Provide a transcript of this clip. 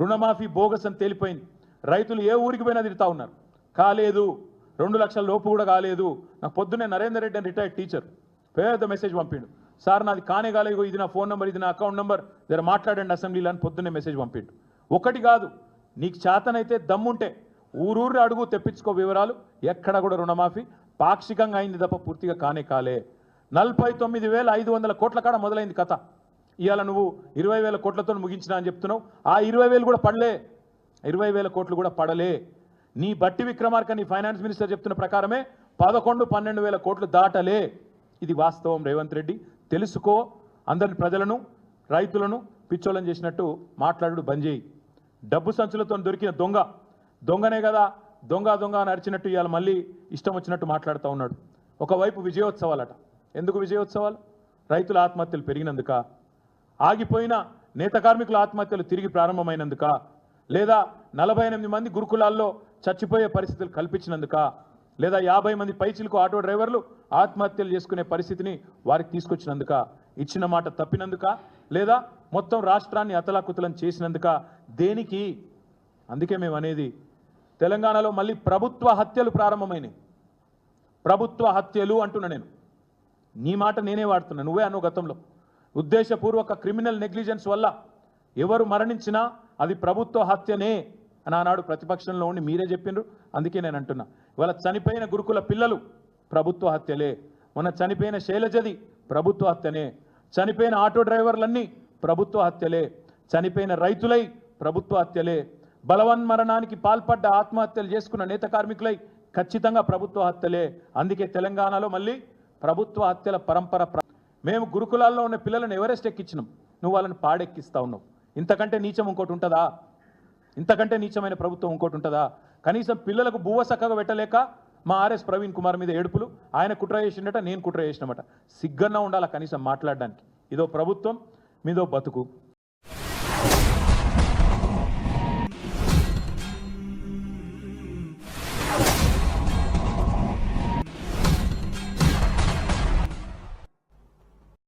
రుణమాఫీ బోగస్ అని తేలిపోయింది. రైతులు ఏ ఊరికి పోయినా తిడతా ఉన్నారు. కాలేదు రెండు లక్షల లోపు కూడా కాలేదు. నాకు పొద్దున్నే నరేందర్ రెడ్డి అని రిటైర్డ్ టీచర్ పేద మెసేజ్ పంపిండు. సార్ నాది కానే కాలేదు ఇది నా ఫోన్ నెంబర్ ఇది నా అకౌంట్ నెంబర్ దగ్గర మాట్లాడండి అసెంబ్లీలో అని పొద్దున్నే మెసేజ్ పంపిండు. ఒకటి కాదు నీకు చేతనైతే దమ్ముంటే ఊరూరు అడుగు తెప్పించుకో వివరాలు. ఎక్కడ కూడా రుణమాఫీ పాక్షికంగా అయింది తప్ప పూర్తిగా కానే కాలే. నలభై తొమ్మిది వేల ఐదు వందల కోట్ల కాడ మొదలైంది కథ. ఇవాళ నువ్వు ఇరవై వేల కోట్లతో ముగించినా అని చెప్తున్నావు. ఆ ఇరవై వేలు కూడా పడలే. ఇరవై వేల కోట్లు కూడా పడలే. నీ బట్టి విక్రమార్క నీ ఫైనాన్స్ మినిస్టర్ చెప్తున్న ప్రకారమే పదకొండు పన్నెండు వేల కోట్లు దాటలే. ఇది వాస్తవం రేవంత్ రెడ్డి. తెలుసుకో అందరి ప్రజలను రైతులను పిచ్చోళ్ళని చేసినట్టు మాట్లాడు బంద్ చేయి డబ్బు సంచులతో దొరికిన దొంగ. దొంగనే కదా దొంగ దొంగ అని అరిచినట్టు ఇవాళ మళ్ళీ ఇష్టం వచ్చినట్టు మాట్లాడుతూ ఉన్నాడు. ఒకవైపు విజయోత్సవాలట. ఎందుకు విజయోత్సవాలు? రైతుల ఆత్మహత్యలు పెరిగినందుక ఆగిపోయిన నేత కార్మికుల ఆత్మహత్యలు తిరిగి ప్రారంభమైనందుక లేదా నలభై ఎనిమిది మంది గురుకులాల్లో చచ్చిపోయే పరిస్థితులు కల్పించినందుక లేదా యాభై మంది పైచిలకు ఆటో డ్రైవర్లు ఆత్మహత్యలు చేసుకునే పరిస్థితిని వారికి తీసుకొచ్చినందుక ఇచ్చిన మాట తప్పినందుక లేదా మొత్తం రాష్ట్రాన్ని అతలాకుతలం చేసినందుక దేనికి? అందుకే మేము అనేది తెలంగాణలో మళ్ళీ ప్రభుత్వ హత్యలు ప్రారంభమైనవి ప్రభుత్వ హత్యలు అంటున్నా నేను. నీ మాట నేనే వాడుతున్నా. నువ్వే అను గతంలో. ఉద్దేశపూర్వక క్రిమినల్ నెగ్లిజెన్స్ వల్ల ఎవరు మరణించినా అది ప్రభుత్వ హత్యనే అని ఆనాడు ప్రతిపక్షంలో ఉండి మీరే చెప్పిండ్రు. అందుకే నేను అంటున్నా. ఇవాళ చనిపోయిన గురుకుల పిల్లలు ప్రభుత్వ హత్యలే. మొన్న చనిపోయిన శైలజది ప్రభుత్వ హత్యనే. చనిపోయిన ఆటో డ్రైవర్లన్నీ ప్రభుత్వ హత్యలే. చనిపోయిన రైతులై ప్రభుత్వ హత్యలే. బలవన్మరణానికి పాల్పడ్డ ఆత్మహత్యలు చేసుకున్న నేత కార్మికులై ఖచ్చితంగా ప్రభుత్వ హత్యలే. అందుకే తెలంగాణలో మళ్ళీ ప్రభుత్వ హత్యల పరంపర మేము గురుకులాల్లో ఉన్న పిల్లలను ఎవరెస్ట్ ఎక్కించినాం? నువ్వు వాళ్ళని పాడెక్కిస్తా ఉన్నావు. ఇంతకంటే నీచం ఇంకోటి ఉంటుందా? ఇంతకంటే నీచమైన ప్రభుత్వం ఇంకోటి ఉంటుందా? కనీసం పిల్లలకు బువ్వ చక్కగా పెట్టలేక మా ఆర్ఎస్ ప్రవీణ్ కుమార్ మీద ఏడుపులు ఆయన కుట్ర చేసిండట నేను కుట్ర చేసినమాట. సిగ్గన్నా ఉండాలా కనీసం మాట్లాడడానికి? ఇదో ప్రభుత్వం మీదో బతుకు.